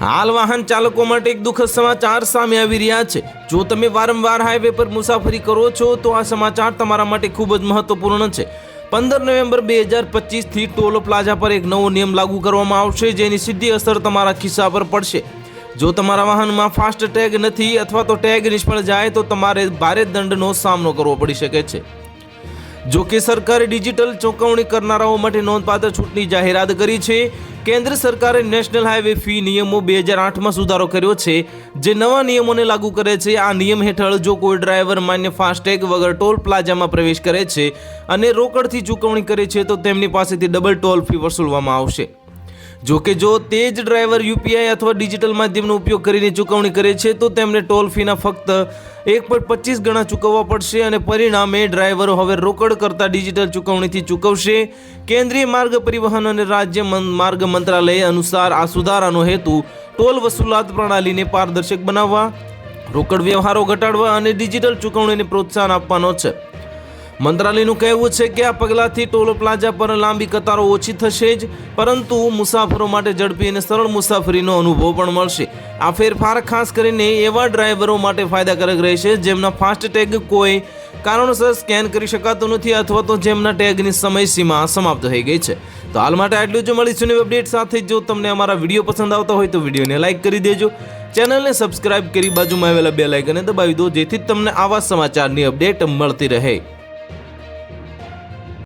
હાલ વાહન ચાલકો માટે એક દુઃખદ સમાચાર સામે આવી રહ્યા છે. જો તમે વારંવાર હાઈવે પર મુસાફરી કરો છો, તો આ સમાચાર તમારા માટે ખૂબ જ મહત્વપૂર્ણ છે. પંદર નવેમ્બર બે હજાર પચીસથી ટોલ પ્લાઝા પર એક નવો નિયમ લાગુ કરવામાં આવશે, જેની સીધી અસર તમારા ખિસ્સા પર પડશે. જો તમારા વાહનમાં ફાસ્ટ ટેગ નથી અથવા તો ટેગ નિષ્ફળ જાય, તો તમારે ભારે દંડનો સામનો કરવો પડી શકે છે. જો કે સરકારે ડિજિટલ ચૂકવણી કરનારાઓ માટે નોંધપાત્ર છૂટની જાહેરાત કરી છે. કેન્દ્ર સરકારે નેશનલ હાઈવે ફી નિયમો બે હજાર આઠમાં સુધારો કર્યો છે. જે નવા નિયમોને લાગુ કરે છે. આ નિયમ હેઠળ જો કોઈ ડ્રાઈવર માન્ય ફાસ્ટેગ વગર ટોલ પ્લાઝામાં પ્રવેશ કરે છે અને રોકડથી ચૂકવણી કરે છે, તો તેમની પાસેથી ડબલ ટોલ ફી વસૂલવામાં આવશે. જો કે જો તે જ ડ્રાઈવર યુપીઆઈ અથવા ડિજિટલ માધ્યમનો ઉપયોગ કરીને ચૂકવણી કરે છે, તો તેમને ટોલ ફીના ફક્ત એક પોઈન્ટ પચીસ ગણા ચૂકવવા પડશે અને પરિણામે ડ્રાઈવરો હવે રોકડ કરતાં ડિજિટલ ચૂકવણીથી ચૂકવશે. કેન્દ્રીય માર્ગ પરિવહન અને રાજ્ય માર્ગ મંત્રાલય અનુસાર આ સુધારાનો હેતુ ટોલ વસૂલાત પ્રણાલીને પારદર્શક બનાવવા, રોકડ વ્યવહારો ઘટાડવા અને ડિજિટલ ચૂકવણીને પ્રોત્સાહન આપવાનો છે. મંત્રાલયનું કહેવું છે કે આ પગલાંથી ટોલ પ્લાઝા પર લાંબી કતારો ઓછી થશે જ, પરંતુ મુસાફરો માટે ઝડપી અને સરળ મુસાફરીનો અનુભવ પણ મળશે. આ ફેરફાર ખાસ કરીને એવા ડ્રાઈવરો માટે ફાયદાકારક રહેશે જેમના ફાસ્ટ ટેગ કોઈ કારણોસર સ્કેન કરી શકાતું નથી અથવા તો જેમના ટેગની સમયસીમા સમાપ્ત થઈ ગઈ છે. તો હાલ માટે આટલું જ મળીશું નવી અપડેટ સાથે. જો તમને અમારા વીડિયો પસંદ આવતા હોય તો વિડીયોને લાઇક કરી દેજો. ચેનલને સબસ્ક્રાઇબ કરી બાજુમાં આવેલા બે લાઇકને દબાવી દો, જેથી તમને આવા સમાચારની અપડેટ મળતી રહે.